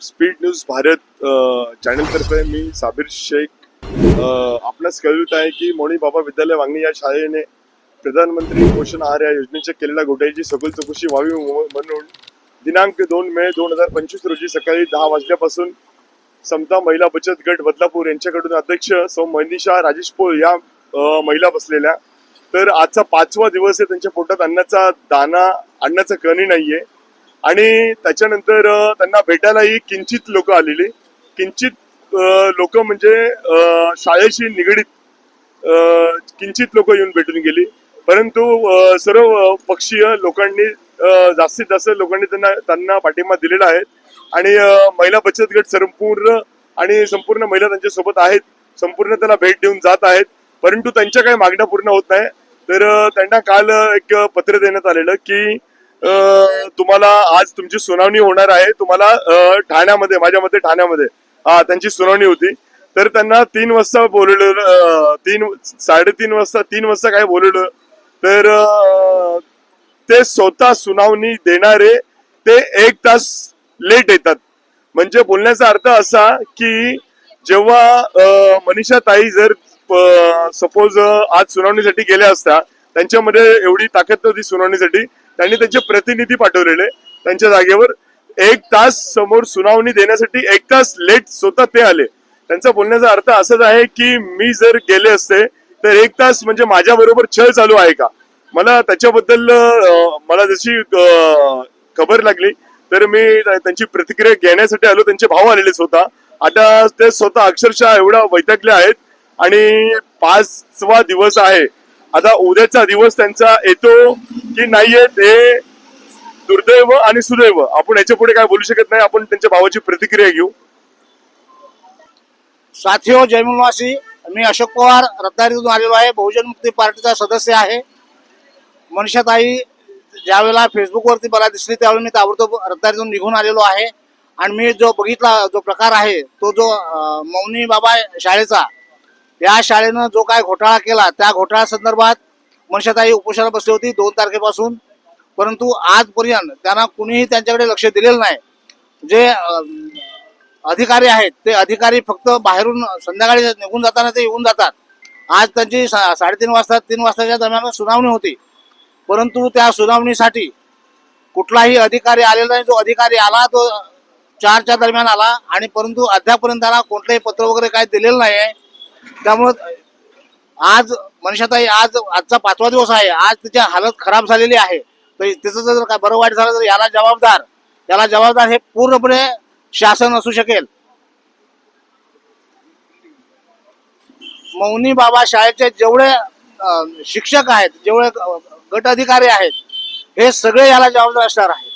Speed news Bharat चॅनलतर्फे मी साबिर शेख. आपणास कळवित आहे की मोणी बाबा विद्यालय वांगणी या शाळेने प्रधानमंत्री पोषण आहार या योजनेच्या केलेल्या घोटाळ्याची सखोल चौकशी व्हावी म्हणून दिनांक दोन मे दोन हजार पंचवीस रोजी सकाळी दहा वाजल्यापासून समता महिला बचत गट बदलापूर यांच्याकडून अध्यक्ष सौ मनीषा राजेश पोळ या महिला बसलेल्या. तर आजचा पाचवा दिवस आहे त्यांच्या पोटात अन्नाचा दाना अन्नाचा कणी नाहीये. आणि त्याच्यानंतर त्यांना भेटायलाही किंचित लोक आलेली. किंचित लोक म्हणजे शाळेशी निगडीत किंचित लोक येऊन भेटून गेली. परंतु सर्व पक्षीय लोकांनी जास्तीत जास्त लोकांनी त्यांना त्यांना पाठिंबा दिलेला आहे. आणि महिला बचत गट संपूर्ण आणि संपूर्ण महिला त्यांच्यासोबत आहेत. संपूर्ण त्यांना भेट देऊन जात आहेत. परंतु त्यांच्या काही मागण्या पूर्ण होत नाही. तर त्यांना काल एक पत्र देण्यात आलेलं की तुम्हाला आज तुमची सुनावणी होणार आहे. तुम्हाला ठाण्यामध्ये माझ्या मते ठाण्यामध्ये हा त्यांची सुनावणी होती. तर त्यांना तीन वाजता बोलवलं तीन साडेतीन वाजता तीन वाजता काय बोलवलं? तर ते स्वतः सुनावणी देणारे ते एक तास लेट येतात. म्हणजे बोलण्याचा अर्थ असा की जेव्हा मनीषा ताई जर सपोज आज सुनावणीसाठी गेल्या असता त्यांच्यामध्ये एवढी ताकद नव्हती सुनावणीसाठी. त्यांनी त्यांचे प्रतिनिधी पाठवलेले. त्यांच्या जागेवर एक तास समोर सुनावणी देण्यासाठी एक तास लेट स्वतः ते आले. त्यांचा बोलण्याचा अर्थ असाच आहे की मी जर गेले असते तर एक तास म्हणजे माझ्या बरोबर छळ चालू आहे का? मला त्याच्याबद्दल मला जशी खबर लागली तर मी त्यांची प्रतिक्रिया घेण्यासाठी आलो. त्यांचे भाव आलेले स्वतः. आता ते स्वतः अक्षरशः एवढा वैतकले आहेत. आणि पाचवा दिवस आहे. आता उद्याचा दिवस त्यांचा येतो की नाही येत हे दुर्दैव आणि सुदैव. आपण याच्यापुढे काय बोलू शकत नाही आपण त्यांच्या भावाची प्रतिक्रिया घेऊ. साथियो जयमुलवासी मी अशोक पवार रत्नागिरीतून आलेलो आहे. बहुजन मुक्ती पार्टीचा सदस्य आहे. मनीषाताई ज्यावेळेला फेसबुकवरती मला दिसली त्यावेळी मी ताबडतोब रत्नागिरीतून निघून आलेलो आहे. आणि मी जो बघितला जो प्रकार आहे तो जो मौनी बाबा शाळेचा या शाळेनं जो काय घोटाळा केला त्या घोटाळ्या संदर्भात मनशाताई उपोषणाला बसली होती दोन तारखेपासून. परंतु आजपर्यंत त्यांना कुणीही त्यांच्याकडे लक्ष दिलेलं नाही. जे अधिकारी आहेत ते अधिकारी फक्त बाहेरून संध्याकाळी निघून जाताना ते येऊन जातात. आज त्यांची सा- साडेतीन वाजता तीन वाजताच्या दरम्यान सुनावणी होती. परंतु त्या सुनावणीसाठी कुठलाही अधिकारी आलेला नाही. जो अधिकारी आला तो चारच्या दरम्यान आला आणि परंतु अद्यापर्यंत त्याला कोणतंही पत्र वगैरे काय दिलेलं नाही आहे त्यामुळं आज मनीषाताई आज आजचा पाचवा दिवस आहे. आज तिची हालत खराब झालेली आहे. तर तिचं जर काय बरं वाईट झालं तर याला जबाबदार. याला जबाबदार हे पूर्णपणे शासन असू शकेल. मौनी बाबा शाळेचे जेवढे शिक्षक आहेत जेवढे गट अधिकारी आहेत हे सगळे याला जबाबदार असणार आहे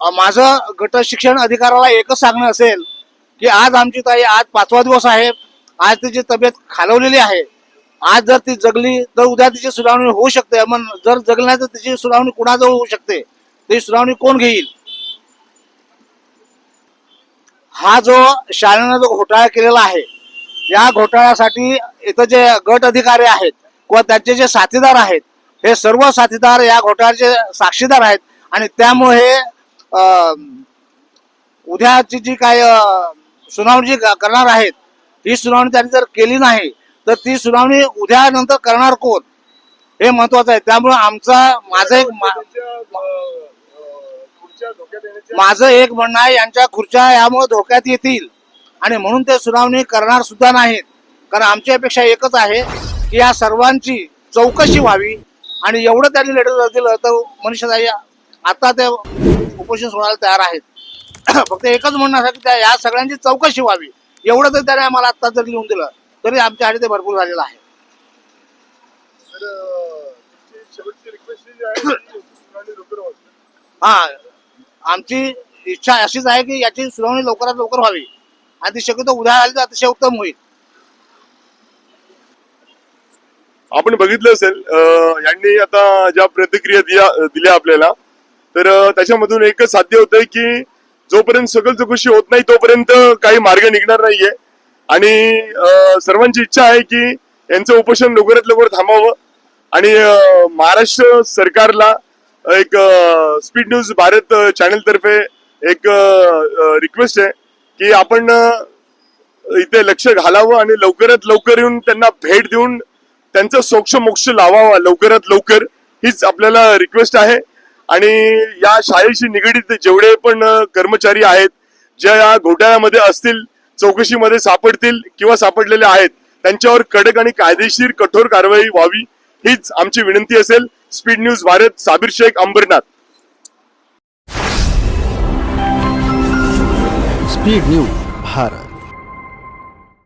माझं गट शिक्षण अधिकाराला एकच सांगणं असेल की आज आमची ताई आज पाचवा दिवस आहे. आज तिची तब्येत खालवलेली आहे. आज जर ती जगली तर उद्या तिची सुनावणी होऊ शकते. मग जर जगली नाही तर तिची सुनावणी कुणाजवळ होऊ शकते? ती सुनावणी कोण घेईल? हा जो शाळेनं जो घोटाळा केलेला आहे या घोटाळ्यासाठी इथं जे गट अधिकारी आहेत किंवा त्याचे जे साथीदार आहेत हे सर्व साथीदार या घोटाळ्याचे साक्षीदार आहेत. आणि त्यामुळे उद्याची जी काय सुनावणी जी करणार आहेत ही सुनावणी त्यांनी जर केली नाही तर ती सुनावणी उद्या नंतर करणार कोण? हे महत्वाचं आहे. त्यामुळे आमचा माझं एक माझं एक म्हणणं आहे यांच्या खुर्च्या यामुळे धोक्यात येतील. आणि म्हणून ते सुनावणी करणार सुद्धा नाहीत. कारण आमची अपेक्षा एकच आहे की या सर्वांची चौकशी व्हावी. आणि एवढं त्यांनी लेटर दिलं तर मनुष्यताई आता ते उपोषण सोडायला तयार आहेत. फक्त एकच म्हणणं असं की त्या या सगळ्यांची चौकशी व्हावी. एवढं तर त्याने आम्हाला आता जर लिहून दिलं तरी आमच्यासाठी ते भरपूर झालेलं आहे. हा आमची इच्छा अशीच आहे की याची सुनावणी लवकरात लवकर व्हावी. आणि ती शक्यतो उद्या आली तर अतिशय उत्तम होईल. आपण बघितलं असेल यांनी आता ज्या प्रतिक्रिया दिल्या आपल्याला तर त्याच्यामधून एकच साध्य होतंय की जोपर्यंत सकल चौकशी होत नाही तोपर्यंत काही मार्ग निघणार नाहीये. आणि सर्वांची इच्छा आहे की यांचं उपोषण लवकरात लवकर थांबावं. आणि महाराष्ट्र सरकारला एक स्पीड न्यूज भारत चॅनल तर्फे एक रिक्वेस्ट आहे की आपण इथे लक्ष घालावं आणि लवकरात लवकर येऊन त्यांना भेट देऊन त्यांचं सोक्ष मोक्ष लावावा लवकरात लवकर. हीच आपल्याला रिक्वेस्ट आहे. आणि या शाळेशी निगडीत जेवढे पण कर्मचारी आहेत ज्या या घोटाळ्यामध्ये असतील चौकशीमध्ये सापडतील किंवा सापडलेले आहेत त्यांच्यावर कडक आणि कायदेशीर कठोर कारवाई व्हावी हीच आमची विनंती असेल. Speed news Bharat Sabir Shaikh Ambarnath. Speed news Bharat.